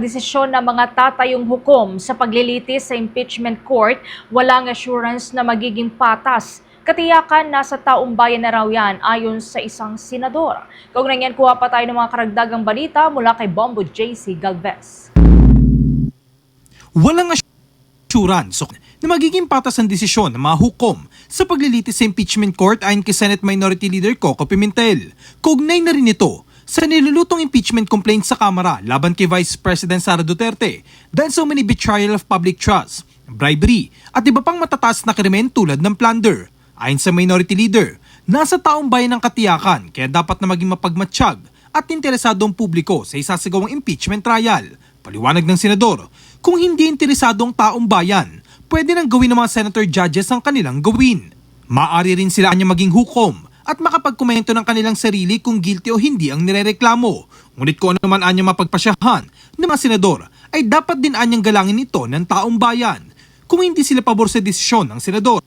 desisyon ng mga tatayong hukom sa paglilitis sa impeachment court, walang assurance na magiging patas. Katiyakan nasa taong bayan na raw yan ayon sa isang senador. Kaugnay yan, kuha pa tayo ng mga karagdagang balita mula kay Bombo JC Galvez. walang assurance na magiging patas ang desisyon ng mga hukom sa paglilitis sa impeachment court ayon kay Senate Minority Leader Coco Pimentel. Kaugnay na rin ito sa nilulutong impeachment complaint sa Kamara laban kay Vice President Sara Duterte dahil sa many betrayal of public trust, bribery at iba pang matataas na krimen tulad ng plunder. Ayon sa Minority Leader, nasa taong bayan ng katiyakan kaya dapat na maging mapagmatsyag at interesado ang publiko sa isasagawang impeachment trial. Paliwanag ng senador, kung hindi interesado ang taong bayan, pwede nang gawin ng mga senator judges ang kanilang gawin. Maari rin sila anya maging hukom at makapagkomento ng kanilang sarili kung guilty o hindi ang nirereklamo. Ngunit kung ano man anya mapagpasyahan ng mga senador, ay dapat din anyang galangin ito ng taong bayan. Kung hindi sila pabor sa desisyon ng senador,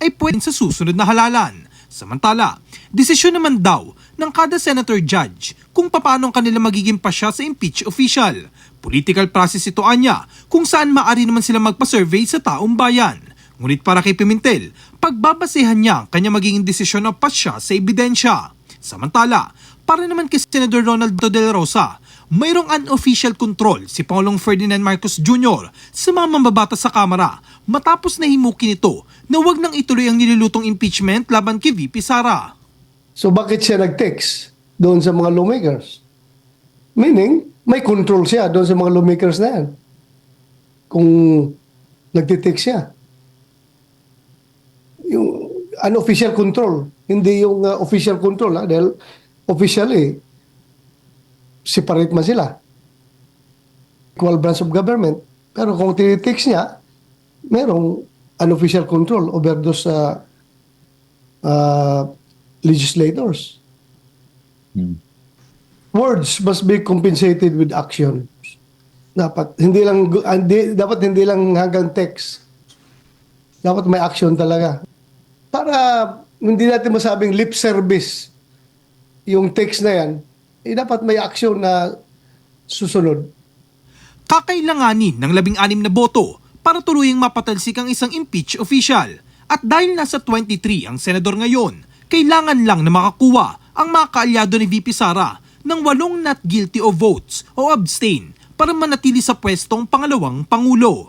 ay pwedeng sa susunod na halalan. Samantala, desisyon naman daw ng kada senator judge kung paano kanila magiging pasya sa impeach official. Political process ito anya kung saan maari naman sila magpa-survey sa taong bayan. Ngunit para kay Pimentel, pagbabasehan niya ang kanya magiging desisyon na pasya sa ebidensya. Samantala, para naman kay Senator Ronald De La Rosa, mayroong unofficial control si Pangulong Ferdinand Marcos Jr. sa mga mambabatas sa Kamara matapos na himukin ito na wag nang ituloy ang nilulutong impeachment laban kay VP Sara. So bakit siya nag-text doon sa mga lawmakers? Meaning, may control siya doon sa mga lawmakers na yan. Kung nagtitext siya. Yung unofficial control, hindi yung uh, official control. Ha? Dahil officially, separate man sila. Equal branch of government. Pero kung tinitext niya, merong unofficial control over those uh, uh, legislators. Words must be compensated with action. Dapat hindi lang ah, hindi, dapat hindi lang hanggang text. Dapat may action talaga. Para hindi natin masabing lip service yung text na yan, eh, dapat may action na susunod. Kakailanganin ng labing-anim na boto para tuluyang mapatalsik ang isang impeach official. At dahil nasa 23 ang senador ngayon, kailangan lang na makakuha ang mga kaalyado ni VP Sara ng walong not guilty of votes o abstain para manatili sa pwestong pangalawang pangulo.